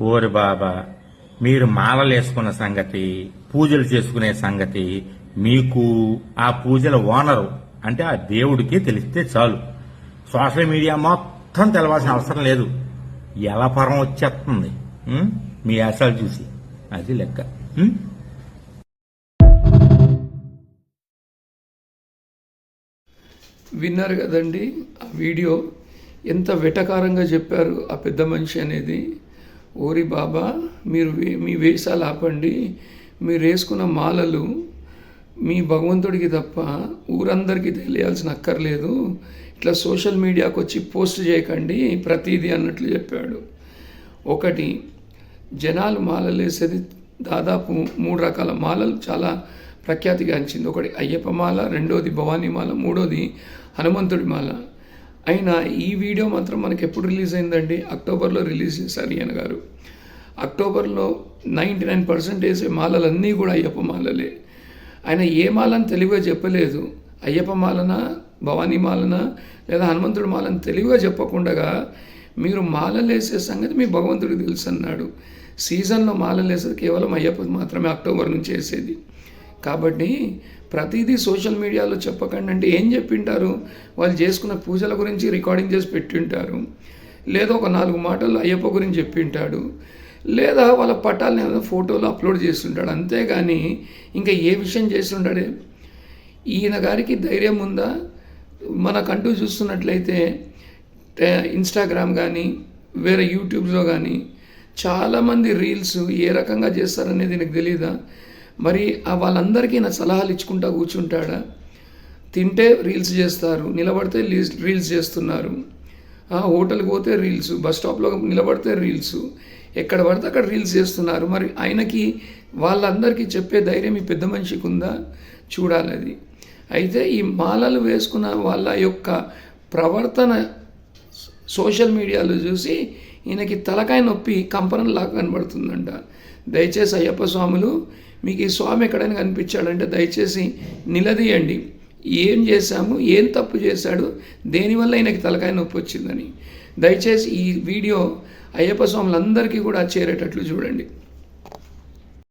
ఓరి బాబా మీరు మాలలు వేసుకున్న సంగతి పూజలు చేసుకునే సంగతి మీకు ఆ పూజల ఓనరు అంటే ఆ దేవుడికి తెలిస్తే చాలు. సోషల్ మీడియా మొత్తం తెలవాల్సిన అవసరం లేదు. ఎలా పరం వచ్చేస్తుంది? మీ ఆశలు చూసి. అది లెక్క. విన్నారు కదండి ఆ వీడియో ఎంత వెటకారంగా చెప్పారు ఆ పెద్ద మనిషి అనేది. ఓరి బాబా మీరు వే- మీ వేషాలు ఆపండి. మీరు వేసుకున్న మాలలు మీ భగవంతుడికి తప్ప ఊరందరికీ తెలియాల్సిన అక్కర్లేదు. ఇట్లా సోషల్ మీడియాకు వచ్చి పోస్ట్ చేయకండి ప్రతిదీ అన్నట్లు చెప్పాడు. ఒకటి జనాలు మాలలు వేసేది దాదాపు మూడు రకాల మాలలు చాలా ప్రఖ్యాతిగాంచింది. ఒకటి అయ్యప్ప మాల రెండోది భవానీ మాల మూడోది హనుమంతుడి మాల. అయినా ఈ వీడియో మాత్రం మనకి ఎప్పుడు రిలీజ్ అయిందండి? అక్టోబర్లో రిలీజ్ చేశారు ఈయన గారు. అక్టోబర్లో నైంటీ నైన్ పర్సెంటేజ్ మాలలన్నీ కూడా అయ్యప్ప మాలలే. ఆయన ఏ మాలని తెలివిగా చెప్పలేదు. అయ్యప్ప మాలన భవానీ మాలన లేదా హనుమంతుడి మాలని తెలివిగా చెప్పకుండా మీరు మాలలేసే సంగతి మీ భగవంతుడికి తెలుసు అన్నాడు సీజన్లో మాలలేసేది కేవలం అయ్యప్ప మాత్రమే అక్టోబర్ నుంచి వేసేది. కాబట్టి ప్రతిదీ సోషల్ మీడియాలో చెప్పకండి అంటే ఏం చెప్పింటారు? వాళ్ళు చేసుకున్న పూజల గురించి రికార్డింగ్ చేసి పెట్టింటారు. లేదా ఒక నాలుగు మాటలు అయ్యప్ప గురించి చెప్పింటాడు. లేదా వాళ్ళ పటాలని ఏదైనా ఫోటోలు అప్లోడ్ చేస్తుంటాడు. అంతేగాని ఇంకా ఏ విషయం చేస్తుంటాడే? ఈయన గారికి ధైర్యం ఉందా? మనకంటూ చూస్తున్నట్లయితే ఇన్స్టాగ్రామ్ కానీ వేరే యూట్యూబ్లో కానీ చాలామంది రీల్స్ ఏ రకంగా చేస్తారనేది నాకు తెలియదా మరి ఆ వాళ్ళందరికీ నా సలహాలు ఇచ్చుకుంటా కూర్చుంటాడా? తింటే రీల్స్ చేస్తారు నిలబడితే రీల్స్ రీల్స్ చేస్తున్నారు. ఆ, హోటల్కి పోతే రీల్స్ బస్ స్టాప్లో నిలబడితే రీల్స్ ఎక్కడ పడితే అక్కడ రీల్స్ చేస్తున్నారు. మరి ఆయనకి వాళ్ళందరికీ చెప్పే ధైర్యం ఈ పెద్ద మనిషికి ఉందా? చూడాలి అది. అయితే ఈ మాలలు వేసుకున్న వాళ్ళ యొక్క ప్రవర్తన సోషల్ మీడియాలో చూసి ఈయనకి తలకాయ నొప్పి కంపనం లాగా కనబడుతుందంట. దయచేసి అయ్యప్ప స్వాములు మీకు ఈ స్వామి ఎక్కడైనా కనిపించాడంటే దయచేసి నిలదీయండి. ఏం చేశాము? ఏం తప్పు చేశాడు? దేనివల్ల ఈయనకి తలకాయ నొప్పి వచ్చిందని. దయచేసి ఈ వీడియో అయ్యప్ప స్వాములందరికీ కూడా చేరేటట్లు చూడండి.